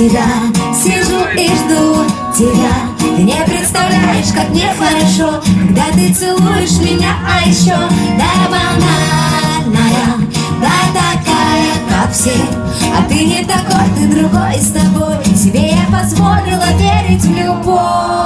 тебя. Сижу и жду тебя. Ты не представляешь, как мне хорошо Когда ты целуешь меня, а еще Да, банальная, да, такая, как все. А ты не такой, ты другой с тобой. Себе я позволила верить в любовь.